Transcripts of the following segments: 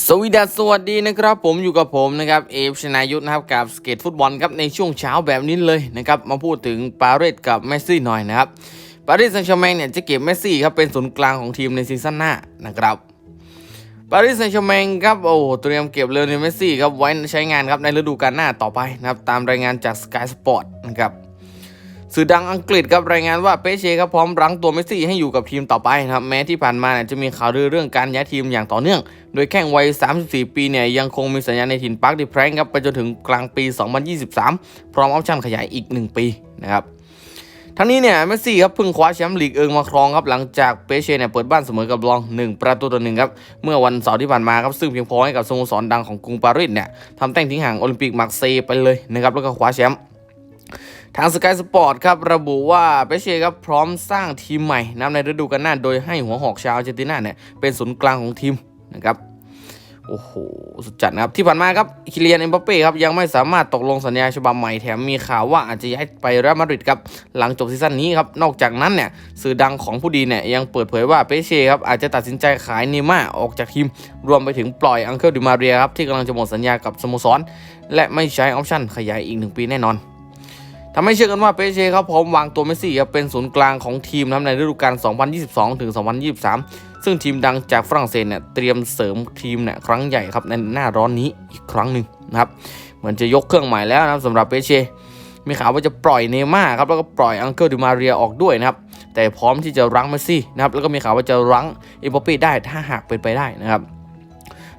สวีดัสสวัสดีนะครับผมอยู่กับผมนะครับเอฟชนายุทธนะครับกับสเก็ตฟุตบอลครับในช่วงเช้าแบบนี้เลยนะครับมาพูดถึงปารีสกับเมสซี่หน่อยนะครับปารีสแซงต์แชร์แมงเนี่ยจะเก็บเมสซี่ครับเป็นศูนย์กลางของทีมในซีซั่นหน้านะครับปารีสแซงต์แชร์แมงครับโอ้เตรียมเก็บเลโอเนลเมสซี่ครับไว้ใช้งานครับในฤดูกาลหน้าต่อไปนะครับตามรายงานจาก Sky Sport นะครับ สื่อดังอังกฤษครับรายงานว่าเปเชครับพร้อมรั้งตัวเมสซี่ให้อยู่กับทีมต่อไปนะครับแม้ที่ผ่านมาเนี่ยจะมีข่าวลือเรื่องการย้ายทีมอย่างต่อเนื่อง โดยแข้งวัย 34 ปีเนี่ยยังคงมีสัญญาในถิ่นปาร์คดิแพรงครับไปจนถึงกลางปี 2023 พร้อมออปชั่นขยายอีก 1 ปีนะครับทั้งนี้เนี่ยเมสซี่ครับเพิ่งคว้าแชมป์ลีกเอิงมาครองครับหลังจากเปเช่เนี่ยเปิดบ้านเสมอกับลอง 1 ประตูต่อหนึ่งครับเมื่อวันเสาร์ที่ผ่านมาครับซึ่งเพียงพอให้กับสโมสรดังของกรุงปารีสเนี่ยทำแต้มทิ้งห่างโอลิมปิกมาร์เซย์ไปเลยนะครับแล้วก็คว้าแชมป์ ทางสกายสปอร์ตครับระบุว่าเปเช่ครับพร้อมสร้างทีมใหม่นะในฤดูกาลหน้า โดยให้หัวหอกชาวเจตินาเนี่ยเป็นศูนย์กลางของทีมนะครับโอ้โห สุดจัดนะครับ ที่ผ่านมาครับคิเลียนเอ็มบัปเป้ครับ ยังไม่สามารถตกลงสัญญาฉบับใหม่แถมมีข่าวว่าอาจจะย้ายไปเรอัลมาดริดครับ หลังจบซีซั่นนี้ครับ นอกจากนั้นเนี่ย สื่อดังของผู้ดีเนี่ย ยังเปิดเผยว่าเปเช่ครับ อาจจะตัดสินใจขายเนม่าออกจากทีม รวมไปถึงปล่อยอังเคิลดิมาเรียครับ ที่กำลังจะหมดสัญญากับสโมสร และไม่ใช้ออปชั่นขยายอีกหนึ่งปีแน่นอน ทำให้เชื่อกันว่าเปเช่ครับพร้อมวางตัวเมสซี่เป็นศูนย์กลางของทีมนะครับในฤดูกาล 2022 ถึง 2023 ซึ่งทีมดังจากฝรั่งเศสเนี่ยเตรียมเสริมทีมเนี่ยครั้งใหญ่ครับในหน้าร้อนนี้อีกครั้งหนึ่งนะครับ เหมือนจะยกเครื่องใหม่แล้วนะครับสำหรับเปเช่มีข่าวว่าจะปล่อยเนย์ม่าร์ครับแล้วก็ปล่อยอังเคิลดิมาเรียออกด้วยนะครับ แต่พร้อมที่จะรั้งเมสซี่นะครับแล้วก็มีข่าวว่าจะรั้งเอ็มบัปเป้ได้ถ้าหากเป็นไปได้นะครับ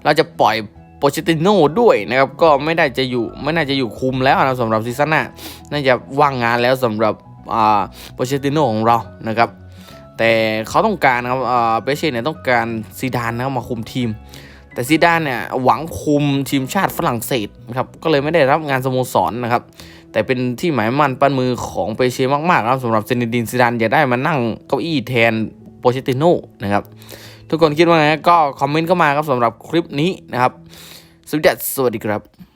เราจะปล่อย ปเชติโน่ด้วยนะครับก็ไม่ได้จะอยู่ไม่น่าจะอยู่คุมแล้วนะสำหรับซีซั่นหน้าน่าจะว่างงานแล้วสำหรับอ่าโปเชติโน่ของเรานะครับแต่เขาต้องการนะครับอ่าเปเช่เนี่ยต้องการซีดานนะครับมาคุมทีม แต่ซีดานเนี่ยหวังคุมทีมชาติฝรั่งเศสนะครับก็เลยไม่ได้รับงานสโมสรนะครับแต่เป็นที่หมายมั่นปั้นมือของเปเช่มากๆนะครับสำหรับเซนิดินซีดานอยากได้มานั่งเก้าอี้แทนโปเชติโน่นะครับทุกคนคิดว่าไงก็คอมเมนต์เข้ามาครับสำหรับคลิปนี้นะครับ สวัสดีครับ